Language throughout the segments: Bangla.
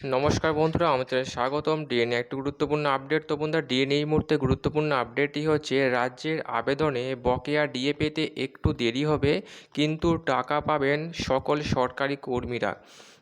নমস্কার বন্ধুরা, আমাদের স্বাগতম। ডিএনএ একটি গুরুত্বপূর্ণ আপডেট তো বন্ধুরা ডিএনএ এই মুহূর্তে গুরুত্বপূর্ণ আপডেটটি হচ্ছে, রাজ্যের আবেদনে বকেয়া ডিএ পেতে একটু দেরি হবে, কিন্তু টাকা পাবেন সকল সরকারি কর্মীরা।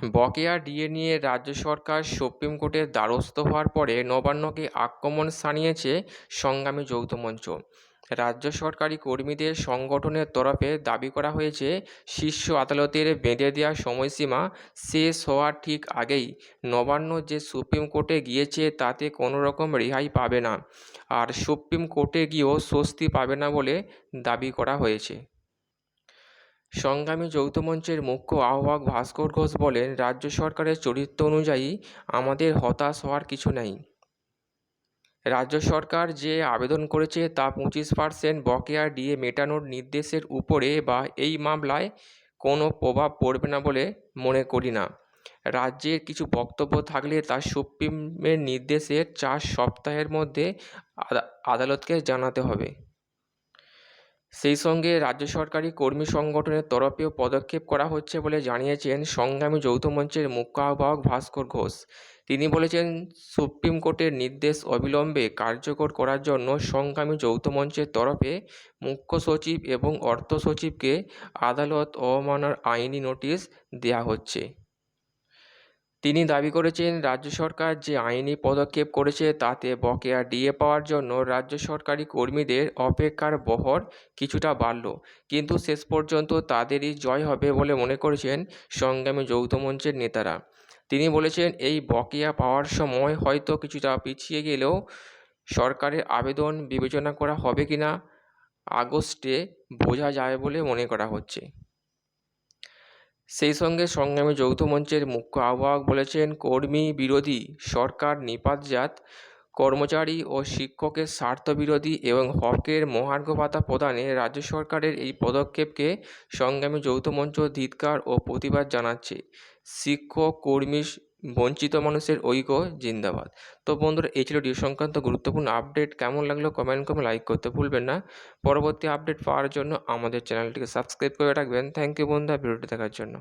বকেয়া ডিএ নিয়ে রাজ্য সরকার সুপ্রিম কোর্টের দ্বারস্থ হওয়ার পরে নবান্নকে আক্রমণ সানিয়েছে সংগ্রামী যৌথ মঞ্চ। রাজ্য সরকারি কর্মীদের সংগঠনের তরফে দাবি করা হয়েছে, শীর্ষ আদালতের বেঁধে দেওয়া সময়সীমা শেষ হওয়ার ঠিক আগেই নবান্ন যে সুপ্রিম কোর্টে গিয়েছে তাতে কোনো রকম রেহাই পাবে না। আর সুপ্রিম কোর্টে গিয়েও স্বস্তি পাবে না বলে দাবি করা হয়েছে। সংগ্রামী যৌথ মঞ্চের মুখ্য আহ্বায়ক ভাস্কর ঘোষ বলেন, রাজ্য সরকারের চরিত্র অনুযায়ী আমাদের হতাশ হওয়ার কিছু নেই। রাজ্য সরকার যে আবেদন করেছে তা পঁচিশ পার্সেন্ট বকেয়া ডিএ মেটানোর নির্দেশের উপরে বা এই মামলায় কোনো প্রভাব পড়বে না বলে মনে করি না। রাজ্যের কিছু বক্তব্য থাকলে তা সুপ্রিমের নির্দেশের চার সপ্তাহের মধ্যে আদালতকে জানাতে হবে। সেই সঙ্গে রাজ্য সরকারি কর্মী সংগঠনের তরফেও পদক্ষেপ করা হচ্ছে বলে জানিয়েছেন সংগ্রামী যৌথ মঞ্চের মুখ্য আহ্বায়ক ভাস্কর ঘোষ। তিনি বলেছেন, সুপ্রিম কোর্টের নির্দেশ অবিলম্বে কার্যকর করার জন্য সংগ্রামী যৌথ মঞ্চের তরফে মুখ্য সচিব এবং অর্থ সচিবকে আদালত অবমাননার আইনি নোটিশ দেওয়া হচ্ছে। তিনি দাবি করেছেন, রাজ্য সরকার যে আইনি পদক্ষেপ করেছে তাতে বকেয়া ডিএ পাওয়ার জন্য রাজ্য সরকারি কর্মীদের অপেক্ষার বহর কিছুটা বাড়ল। কিন্তু শেষ পর্যন্ত তাদেরই জয় হবে বলে মনে করেছেন সংগ্রামী যৌথ মঞ্চের নেতারা। তিনি বলেছেন, এই বকেয়া পাওয়ার সময় হয়তো কিছুটা পিছিয়ে গেলেও সরকারের আবেদন বিবেচনা করা হবে কিনা আগস্টে বোঝা যায় বলে মনে করা হচ্ছে। সেই সঙ্গে সংগ্রামী যৌথ মঞ্চের মুখ্য আহ্বায়ক বলেছেন, কর্মী, বিরোধী, সরকার নিপাতজাত কর্মচারী ও শিক্ষকের স্বার্থবিরোধী এবং হকের মহার্ঘ ভাতা প্রদানে রাজ্য সরকারের এই পদক্ষেপকে সংগ্রামী যৌথ মঞ্চ ধিৎকার ও প্রতিবাদ জানাচ্ছে। শিক্ষক, কর্মী বঞ্চিত মানুষের ঐক্য জিন্দাবাদ। তো বন্ধুরা, এই ছিল ডিউ সংক্রান্ত গুরুত্বপূর্ণ আপডেট। কেমন লাগল কমেন্ট করে লাইক করতে ভুলবেন না। পরবর্তী আপডেট পাওয়ার জন্য আমাদের চ্যানেলটিকে সাবস্ক্রাইব করে রাখবেন। থ্যাংক ইউ বন্ধুরা, ভিডিওটি দেখার জন্য।